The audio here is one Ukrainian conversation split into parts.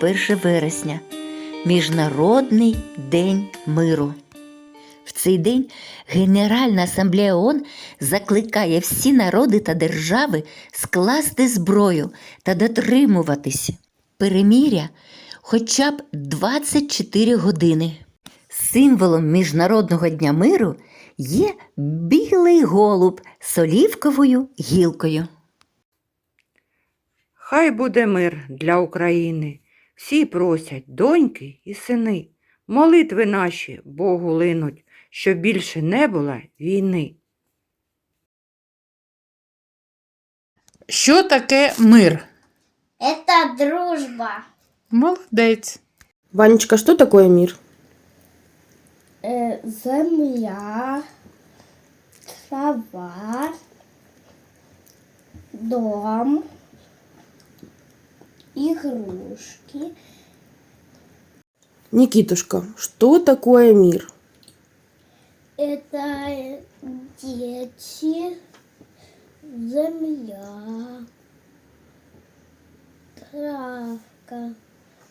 21 вересня Міжнародний день миру. В цей день Генеральна асамблея ООН закликає всі народи та держави скласти зброю та дотримуватись переміря хоча б 24 години. Символом Міжнародного дня миру є білий голуб з олівковою гілкою. Хай буде мир для України. Всі просять доньки і сини. Молитви наші Богу линуть, щоб більше не було війни. Що таке мир? Это дружба. Молодець. Ванечка, что такое мир? Э, земля, трава, дом, игрушки. Никитушка, что такое мир? Это дети, земля, травка,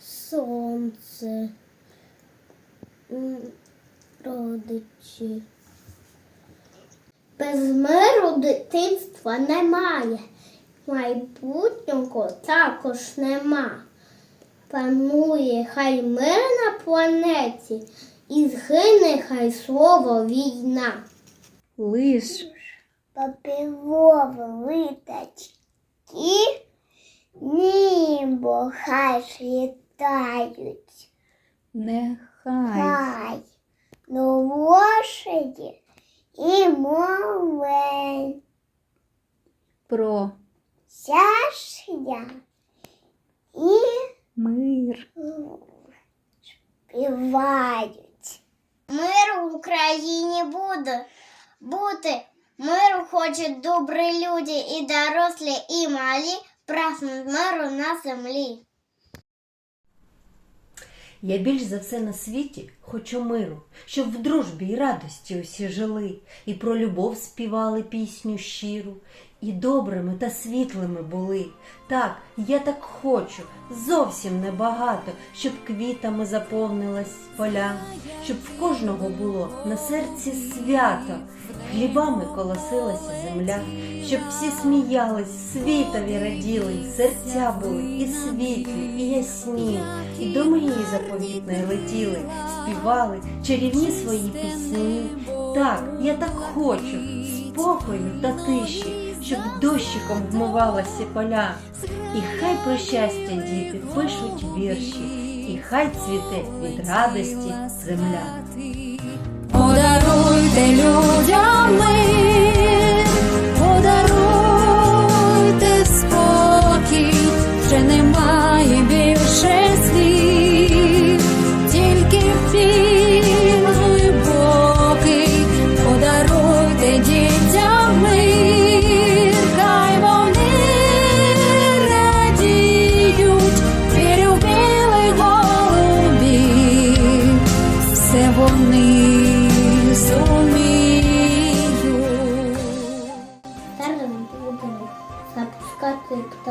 сонце, м, родичі. Без миру дитинства немає. Майбутнього також нема. Панує хай мир на планеті, і згине хай слово війна. Лиш. Папірові литачки, небо хай літають, Нехай. хай до лошаді і мовень. Про Щастя і мир. співають. Мир в Україні буде бути. Миру хочуть добрі люди і дорослі, і малі, праснуть миру на землі. Я більш за все на світі хочу миру, щоб в дружбі й радості усі жили, і про любов співали пісню щиру, і добрими та світлими були. Так, я так хочу, зовсім небагато, щоб квітами заповнилась поля, щоб в кожного було на серці свято, хлібами колосилася земля, щоб всі сміялись, світові раділи, серця були і світлі, і ясні, і до мрії заповітної летіли, співали чарівні свої пісні. Так, я так хочу спокою та тиші, щоб дощиком вмивалася поля. І хай про щастя діти пишуть вірші, і хай цвіте від радості земля.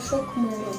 şok mu olur?